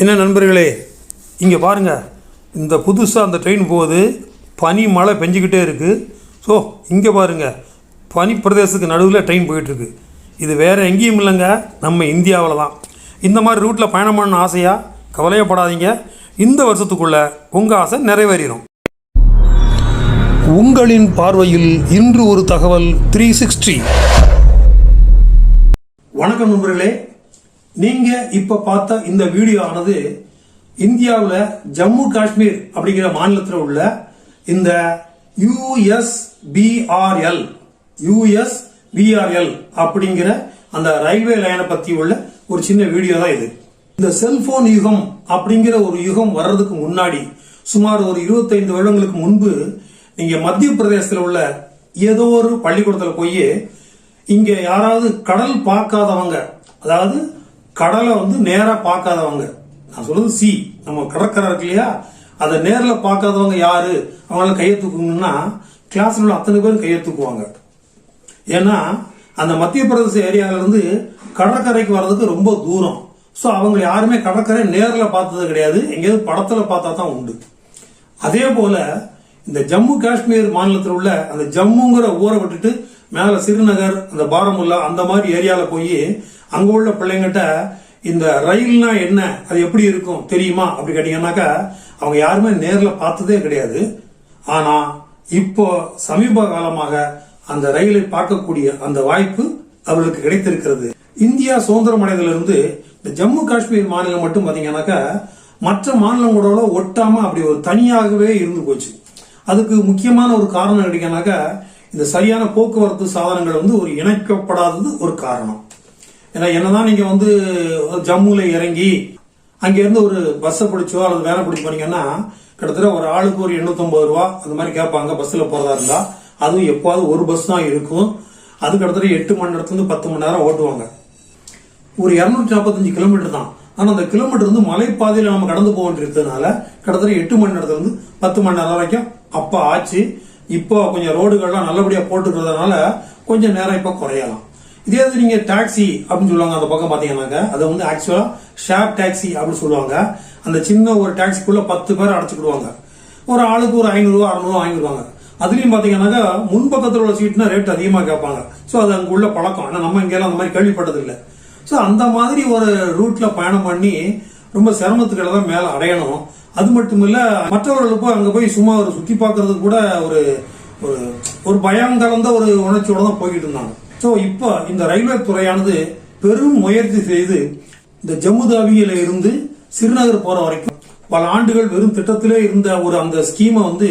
என்ன நண்பர்களே இங்கே பாருங்க. இந்த புதுசாக அந்த ட்ரெயின் போகுது. பனி மழை பெஞ்சிக்கிட்டே இருக்குது ஸோ இங்கே பாருங்க. பனி பிரதேசத்துக்கு நடுவில் ட்ரெயின் போயிட்டுருக்கு. இது வேறு எங்கேயும் இல்லைங்க. நம்ம இந்தியாவில் தான். இந்த மாதிரி ரூட்டில் பயணம் பண்ண ஆசையாக கவலையப்படாதீங்க. இந்த வருஷத்துக்குள்ளே உங்கள் ஆசை நிறைவேறிடும் உங்களின் பார்வையில் இன்று ஒரு தகவல் த்ரீ சிக்ஸ்டி வணக்கம் நண்பர்களே. நீங்க இப்ப பார்த்த இந்த வீடியோ ஆனது இந்தியாவில் ஜம்மு காஷ்மீர் அப்படிங்கிற மாநிலத்தில் உள்ள இந்த யுஎஸ்பிஆர்எல் யுஎஸ்பிஆர்எல் அப்படிங்கிற அந்த ரயில்வே லைனை பத்தி உள்ள ஒரு சின்ன வீடியோ தான் இது. இந்த செல்போன் யுகம் அப்படிங்கிற ஒரு யுகம் வர்றதுக்கு முன்னாடி சுமார் ஒரு 25 வருடங்களுக்கு முன்பு நீங்க மத்திய பிரதேசத்தில் உள்ள ஏதோ ஒரு பள்ளிக்கூடத்தில் போய் இங்க யாராவது கடல் பார்க்காதவங்க அதாவது கடலை வந்து நேராக பார்க்காதவங்க. நான் சொல்றது சி. நம்ம கடற்கரை இருக்கு இல்லையா? அதை நேரில் பார்க்காதவங்க யாரு? அவங்களால கையை தூக்கணும்னா கிளாஸ்ல உள்ள அத்தனை பேரும் கையை தூக்குவாங்க. ஏன்னா அந்த மத்திய பிரதேச ஏரியாவிலேருந்து கடற்கரைக்கு வர்றதுக்கு ரொம்ப தூரம். ஸோ அவங்க யாருமே கடற்கரை நேரில் பார்த்தது கிடையாது. எங்கேயாவது படத்தில் பார்த்தா தான் உண்டு. அதே போல இந்த ஜம்மு காஷ்மீர் மாநிலத்தில் உள்ள அந்த ஜம்முங்கிற ஊரை விட்டுட்டு மேலே சிறுநகர் அந்த பாரமுல்லா அந்த மாதிரி ஏரியாவில் போய் அங்கே உள்ள பிள்ளைங்கிட்ட இந்த ரயில்னா என்ன? அது எப்படி இருக்கும்? தெரியுமா? அப்படி கேட்டீங்கன்னாக்கா அவங்க யாருமே நேரில் பார்த்ததே கிடையாது. ஆனால் இப்போ சமீப காலமாக அந்த ரயிலை பார்க்கக்கூடிய அந்த வாய்ப்பு அவர்களுக்கு கிடைத்திருக்கிறது. இந்தியா சுதந்திரம் அடைந்ததிலிருந்து இந்த ஜம்மு காஷ்மீர் மாநிலம் மட்டும் பார்த்தீங்கன்னாக்கா மற்ற மாநிலங்களோட ஒட்டாமல் அப்படி ஒரு தனியாகவே இருந்து போச்சு. அதுக்கு முக்கியமான ஒரு காரணம் கிடைக்கனாக்கா இந்த சரியான போக்குவரத்து சாதனங்கள் வந்து ஒரு இணைக்கப்படாதது ஒரு காரணம். ஏன்னா என்னதான் நீங்க வந்து ஜம்முல இறங்கி அங்கேருந்து ஒரு பஸ்ஸை பிடிச்சோ அல்லது வேலை பிடிச்சி போனீங்கன்னா கிட்டத்தட்ட ஒரு ஆளுக்கு ஒரு 850 ரூபா அந்த மாதிரி கேட்பாங்க பஸ்ல போறதா இருந்தா. அதுவும் எப்போது ஒரு பஸ் தான் இருக்கும். அது கிட்டத்தட்ட எட்டு மணி நேரத்துலேருந்து பத்து மணி நேரம் ஓட்டுவாங்க. ஒரு இரநூத்தி நாற்பத்தஞ்சு கிலோமீட்டர் தான். ஆனால் அந்த கிலோமீட்டர் வந்து மலைப்பாதையில் நம்ம கடந்து போக வேண்டியிருக்கிறதுனால கிட்டத்தட்ட எட்டு மணி நேரத்துலேருந்து பத்து மணி நேரம் வரைக்கும் அப்போ ஆச்சு. இப்போ கொஞ்சம் ரோடுகள்லாம் நல்லபடியா போட்டுக்கிறதுனால கொஞ்சம் நேரம் இப்ப குறையலாம். இதே இது நீங்க டாக்ஸி அப்படின்னு சொல்லுவாங்க அந்த பக்கம் பாத்தீங்கன்னாக்க. அது வந்து ஆக்சுவலா ஷேப் டாக்ஸி அப்படின்னு சொல்லுவாங்க. அந்த சின்ன ஒரு டாக்ஸிக்குள்ள பத்து பேர் அடைச்சிக்கிடுவாங்க. ஒரு ஆளுக்கு ஒரு ஐநூறு அறநூறுவா வாங்கிடுவாங்க. அதுலயும் பாத்தீங்கன்னாக்கா முன்பக்கத்தில் உள்ள சீட்னா ரேட் அதிகமா கேட்பாங்க. சோ அது அங்கே உள்ள பழக்கம். ஆனா நம்ம இங்கெல்லாம் அந்த மாதிரி கேள்விப்பட்டது ஸோ அந்த மாதிரி ஒரு ரூட்ல பயணம் பண்ணி ரொம்ப சிரமத்துக்களை தான் மேலே அடையணும். அது மட்டும் இல்லை மற்றவர்களுக்கும் அங்க போய் சும்மா ஒரு சுத்தி பார்க்கறதுக்கு கூட ஒரு ஒரு ஒரு பயம் கலந்த ஒரு உணர்ச்சியோட தான் போய்கிட்டு இருந்தாங்க. ஸோ இப்போ இந்த ரயில்வே துறையானது பெரும் முயற்சி செய்து இந்த ஜம்முதாவியில இருந்து சிறுநகர் போற வரைக்கும் பல ஆண்டுகள் வெறும் திட்டத்திலே இருந்த ஒரு அந்த ஸ்கீமை வந்து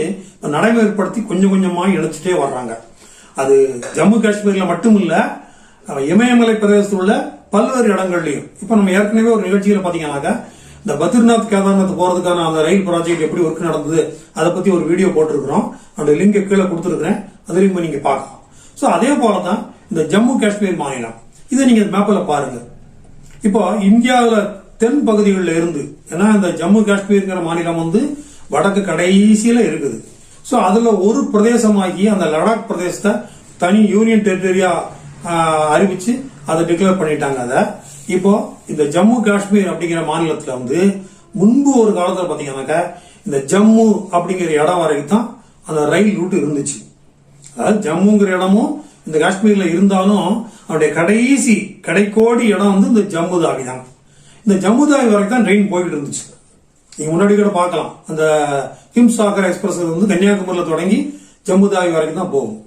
நடைமுறைப்படுத்தி கொஞ்சம் கொஞ்சமாக இணைச்சிட்டே வர்றாங்க. அது ஜம்மு காஷ்மீரில் மட்டுமில்ல இமயமலை பிரதேசத்தில் உள்ள பல்வேறு இடங்கள்லையும். இப்போ நம்ம ஏற்கனவே ஒரு நிகழ்ச்சியில் பார்த்தீங்கன்னாக்கா இந்த பத்ரிநாத் கேதார்நாத் போறதுக்கான அந்த ரயில் ப்ராஜெக்ட் எப்படி ஒர்க் நடந்தது அதை பத்தி ஒரு வீடியோ போட்டிருக்கிறோம். அந்த லிங்கை கீழே கொடுத்துருக்கிறேன். அதுலயும் போய் நீங்க பார்க்கலாம். ஸோ அதே போலதான் இந்த ஜம்மு காஷ்மீர் மாநிலம். இதை நீங்க மேப்பில் பாருங்க. இப்போ இந்தியாவில் தென் பகுதிகளில் இருந்து ஏன்னா இந்த ஜம்மு காஷ்மீர்ங்கிற மாநிலம் வந்து வடக்கு கடைசியில் இருக்குது. ஸோ அதில் ஒரு பிரதேசமாகி அந்த லடாக் பிரதேசத்தை தனி யூனியன் டெரிட்டரியா அறிவிச்சு அதை டிக்ளேர் பண்ணிட்டாங்க அதை. இப்போ இந்த ஜம்மு காஷ்மீர் அப்படிங்கிற மாநிலத்துல வந்து முன்பு ஒரு காலத்தில் பார்த்தீங்கன்னாக்கா இந்த ஜம்மு அப்படிங்கிற இடம் வரைக்கும் தான் அந்த ரயில் ரூட் இருந்துச்சு. அதாவது ஜம்முங்கிற இடமும் இந்த காஷ்மீர்ல இருந்தாலும் அவருடைய கடைசி கடைக்கோடி இடம் வந்து இந்த ஜம்மு தாவி தான். இந்த ஜம்மு தாவி வரைக்கும் தான் ட்ரெயின் போயிட்டு இருந்துச்சு. நீங்க முன்னாடி கூட பார்க்கலாம். அந்த ஹிம்சாகர் எக்ஸ்பிரஸ் வந்து கன்னியாகுமரியில் தொடங்கி ஜம்மு தாவி வரைக்கும் தான் போகும்.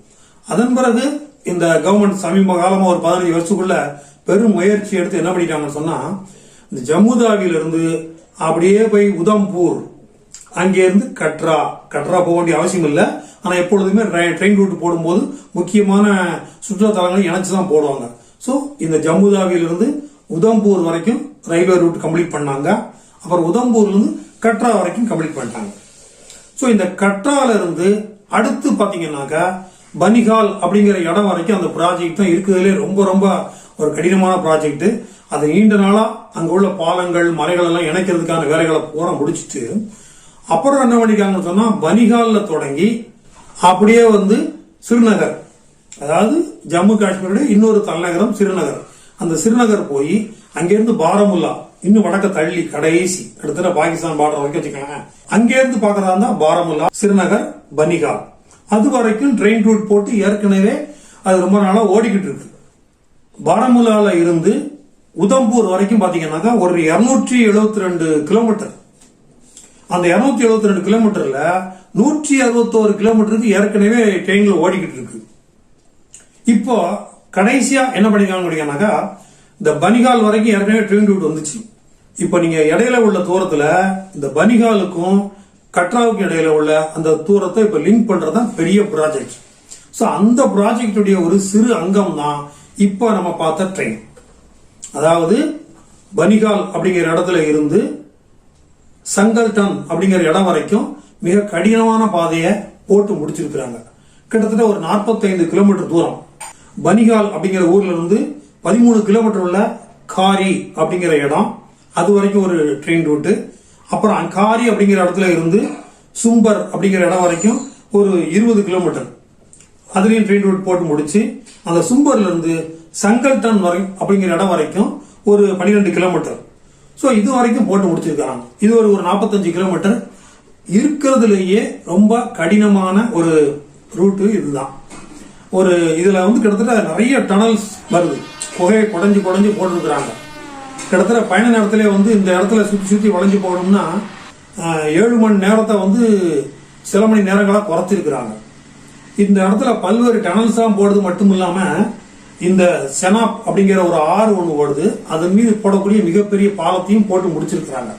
அதன் பிறகு இந்த கவர்மெண்ட் சமீப காலமாக ஒரு பதினஞ்சு வருஷத்துக்குள்ள பெரும் முயற்சி எடுத்து என்ன பண்ணிட்டாங்கன்னு சொன்னா இந்த ஜமுதாவிலிருந்து அப்படியே போய் உதம்பூர் அங்கே இருந்து கட்ரா கட்ரா போக வேண்டிய அவசியம் இல்லை. ஆனால் எப்பொழுதுமே ட்ரெயின் ரூட் போடும்போது முக்கியமான சுற்றுலாத்தலங்களை இணைச்சு தான் போடுவாங்க. ஸோ இந்த ஜம்முதாவிலிருந்து உதம்பூர் வரைக்கும் ரயில்வே ரூட் கம்ப்ளீட் பண்ணாங்க. அப்புறம் உதம்பூர்லேருந்து கட்ரா வரைக்கும் கம்ப்ளீட் பண்ணிட்டாங்க. ஸோ இந்த கட்ரால இருந்து அடுத்து பார்த்தீங்கன்னாக்கா பனிகால் அப்படிங்கிற இடம் வரைக்கும் அந்த ப்ராஜெக்ட் தான் இருக்கிறதுலே ரொம்ப ரொம்ப ஒரு கடினமான ப்ராஜெக்ட் அது நீண்ட நாளா அங்க உள்ள பாலங்கள் மலைகள் எல்லாம் இணைக்கிறதுக்கான வேலைகளை பூரா முடிச்சிட்டு அப்புறம் என்ன பண்ணிருக்காங்கன்னு சொன்னா பனிகாலில் தொடங்கி அப்படியே வந்து சிறுநகர் அதாவது ஜம்மு காஷ்மீருடைய இன்னொரு தலைநகரம் சிறுநகர். அந்த சிறுநகர் போய் அங்கிருந்து பாரமுல்லா இன்னும் வடக்க தள்ளி கடைசி கிட்டத்தட்ட பாகிஸ்தான் பார்டர் வரைக்கும் வச்சுக்கலாம் அங்கேருந்து பாக்குறதா பாரமுல்லா சிறுநகர் பனிகால். அது வரைக்கும் ட்ரெயின் ரூட் போட்டு ஏற்கனவே அது ரொம்ப நாளா ஓடிக்கிட்டு இருக்கு. பாரமுல்லால இருந்து உதம்பூர் வரைக்கும் பாத்தீங்கன்னாக்கா ஒரு இருநூற்றி எழுபத்தி ரெண்டு கிலோமீட்டர் அந்த இருநூத்தி எழுபத்தி ரெண்டு கிலோமீட்டர்ல நூற்றி அறுபத்தோரு கிலோமீட்டருக்கு ஏற்கனவே ட்ரெயின்ல ஓடிக்கிட்டு இருக்கு. இப்போ கடைசியா என்ன பண்ணிருக்காங்க இந்த பனிகால் வரைக்கும் ஏற்கனவே ட்ரெயின் ரூட் வந்துச்சு. இப்போ நீங்க இடையில உள்ள தூரத்துல இந்த பனிகாலுக்கும் கட்ராவுக்கு இடையில உள்ள அந்த தூரத்தை இப்ப லிங்க் பண்றதுதான் பெரிய ப்ராஜெக்ட் ஸோ அந்த ப்ராஜெக்டுடைய ஒரு சிறு அங்கம் தான் இப்போ நம்ம பார்த்த ட்ரெயின் அதாவது பனிகால் அப்படிங்கிற இடத்துல இருந்து சங்கல்டன் அப்படிங்கிற இடம் வரைக்கும் மிக கடினமான பாதையை போட்டு முடிச்சிருக்கிறாங்க. கிட்டத்தட்ட ஒரு 45 கிலோமீட்டர் தூரம். பனிகால் அப்படிங்கிற ஊர்ல இருந்து பதிமூணு கிலோமீட்டர் உள்ள காரி அப்படிங்கிற இடம். அது வரைக்கும் ஒரு ட்ரெயின் ரூட்டு அப்புறம் அங்காரி அப்படிங்கிற இடத்துல இருந்து சும்பர் அப்படிங்கிற இடம் வரைக்கும் ஒரு இருபது கிலோமீட்டர். அதுலேயும் ட்ரெயின் ரூட் போட்டு முடிச்சு அந்த சும்பர்லேருந்து சங்கல்டன் வரை அப்படிங்கிற இடம் வரைக்கும் ஒரு 12 கிலோமீட்டர். ஸோ இது வரைக்கும் போட்டு முடிச்சிருக்கிறாங்க. இது ஒரு ஒரு 45 கிலோமீட்டர். இருக்கிறதுலேயே ரொம்ப கடினமான ஒரு ரூட்டு இதுதான். ஒரு இதில் வந்து கிட்டத்தட்ட நிறைய டனல்ஸ் வருது. புகையை குடஞ்சி குடஞ்சி போட்டிருக்கிறாங்க. கிட்டத்தட்ட பயண நேரத்திலே வந்து இந்த இடத்துல சுற்றி சுற்றி வளைஞ்சு போகணும்னா ஏழு மணி நேரத்தை வந்து சில மணி நேரங்களாக குறைச்சிருக்கிறாங்க இந்த இடத்துல பல்வேறு டனல்ஸ்லாம் போடுறது மட்டும் இல்லாமல் இந்த செனாப் அப்படிங்கிற ஒரு ஆறு ஒன்று ஓடுது அதன் மீது போடக்கூடிய மிகப்பெரிய பாலத்தையும் போட்டு முடிச்சிருக்கிறாங்க.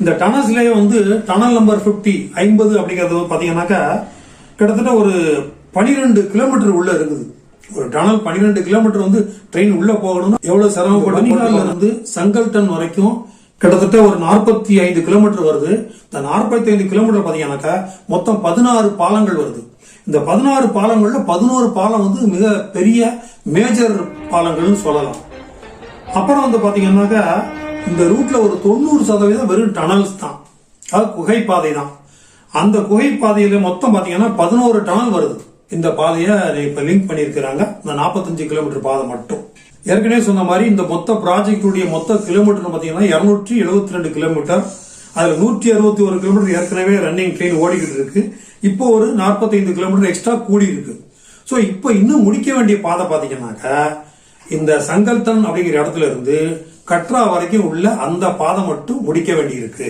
இந்த டனல்ஸ்லேயே வந்து டனல் நம்பர் 50 ஐம்பது அப்படிங்கிறது பார்த்தீங்கன்னாக்கா கிட்டத்தட்ட ஒரு 12 கிலோமீட்டர் உள்ள இருக்குது. ஒரு டனல் 12 கிலோமீட்டர் வந்து ட்ரெயின் உள்ள போகணும்னா எவ்வளவு சிரமப்பட்டு பனிகால்ல இருந்து சங்கல்டன் வரைக்கும் கிட்டத்தட்ட ஒரு 45 ஐந்து கிலோமீட்டர் வருது. இந்த 45 ஐந்து கிலோமீட்டர் பாத்தீங்கன்னாக்கா மொத்தம் பதினாறு பாலங்கள் வருது. இந்த பதினாறு பாலங்கள்ல பதினோரு பாலம் வந்து மிக பெரிய மேஜர் பாலங்கள்னு சொல்லலாம். அப்புறம் வந்து பாத்தீங்கன்னாக்கா இந்த ரூட்ல ஒரு தொண்ணூறு சதவீதம் வெறும் டனல்ஸ் தான். அது குகை பாதை தான். அந்த குகை பாதையில மொத்தம் பாத்தீங்கன்னா பதினோரு டனல் வருது. இந்த பாதையை இப்ப லிங்க் பண்ணியிருக்கிறாங்க. இந்த 45 கிலோமீட்டர் பாதை மட்டும். ஏற்கனவே சொன்ன மாதிரி இந்த மொத்த ப்ராஜெக்டுடைய மொத்த கிலோமீட்டர் பார்த்தீங்கன்னா இரநூற்றி எழுபத்தி ரெண்டு கிலோமீட்டர் அதில் நூற்றி அறுபத்தி ஒரு கிலோமீட்டர் ஏற்கனவே ரன்னிங் ட்ரெயின் ஓடிக்கிட்டு இருக்கு. இப்போ ஒரு 45 கிலோமீட்டர் எக்ஸ்ட்ரா கூடி இருக்கு. ஸோ இப்போ இன்னும் முடிக்க வேண்டிய பாதை பார்த்தீங்கன்னாக்கா இந்த சங்கல்தன் அப்படிங்கிற இடத்துல இருந்து கட்ரா வரைக்கும் உள்ள அந்த பாதை மட்டும் முடிக்க வேண்டியிருக்கு.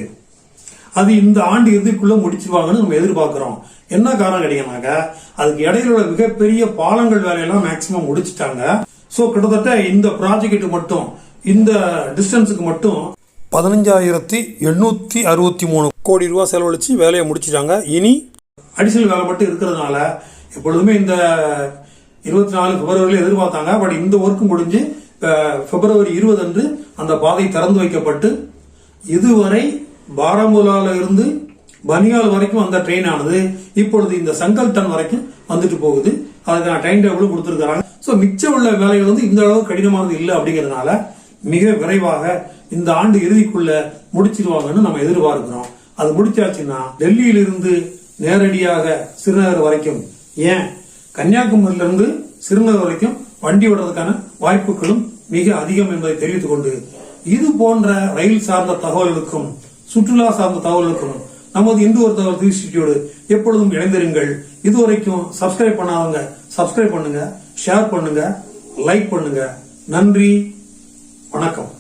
அது இந்த ஆண்டு இறுதிக்குள்ள முடிச்சிருவாங்கன்னு நம்ம எதிர்பார்க்கிறோம். என்ன காரணம் கேட்டீங்கன்னாக்கா அதுக்கு இடையில உள்ள மிகப்பெரிய பாலங்கள் வேலையெல்லாம் மேக்சிமம் முடிச்சிட்டாங்க. சோ கிட்டத்தட்ட இந்த ப்ராஜெக்ட் மட்டும் இந்த டிஸ்டன்ஸுக்கு மட்டும் பதினஞ்சாயிரத்தி எண்ணூத்தி அறுபத்தி மூணு கோடி ரூபா செலவழிச்சு வேலையை முடிச்சிட்டாங்க. இனி அடிஷனல் வேலை மட்டும் இருக்கிறதுனால எப்பொழுதுமே இந்த இருபத்தி நாலு பிப்ரவரியில் எதிர்பார்த்தாங்க. பட் இந்த ஒர்க்கு முடிஞ்சு பிப்ரவரி இருபது அன்று அந்த பாதை திறந்து வைக்கப்பட்டு இதுவரை பாராமுலால இருந்து பனியால் வரைக்கும் அந்த ட்ரெயின் ஆனது இப்பொழுது இந்த சங்கல்டன் வரைக்கும் வந்துட்டு போகுது. அதுக்கான டைம் டேபிளும் கொடுத்துருக்காங்க ஸோ மிச்சம் உள்ள வேலைகள் வந்து இந்த அளவு கடினமானது இல்லை அப்படிங்கறதுனால மிக விரைவாக இந்த ஆண்டு இறுதிக்குள்ள முடிச்சிருவாங்கன்னு நம்ம எதிர்பார்க்கிறோம். அது முடிச்சாச்சுன்னா டெல்லியிலிருந்து நேரடியாக சிறுநகர் வரைக்கும் ஏன்? கன்னியாகுமரியிலிருந்து சிறுநகர் வரைக்கும் வண்டி விடுறதுக்கான வாய்ப்புகளும் மிக அதிகம் என்பதை தெரிவித்துக் கொண்டு இது போன்ற ரயில் சார்ந்த தகவல்களுக்கும் சுற்றுலா சார்ந்த தகவல்களுக்கும் நமது இந்து ஒரு தகவல் திருச்சியோடு எப்பொழுதும் இணைந்திருங்கள். இதுவரைக்கும் சப்ஸ்கிரைப் பண்ணாதவங்க சப்ஸ்கிரைப் பண்ணுங்க ஷேர் பண்ணுங்க லைக் பண்ணுங்க. நன்றி வணக்கம்.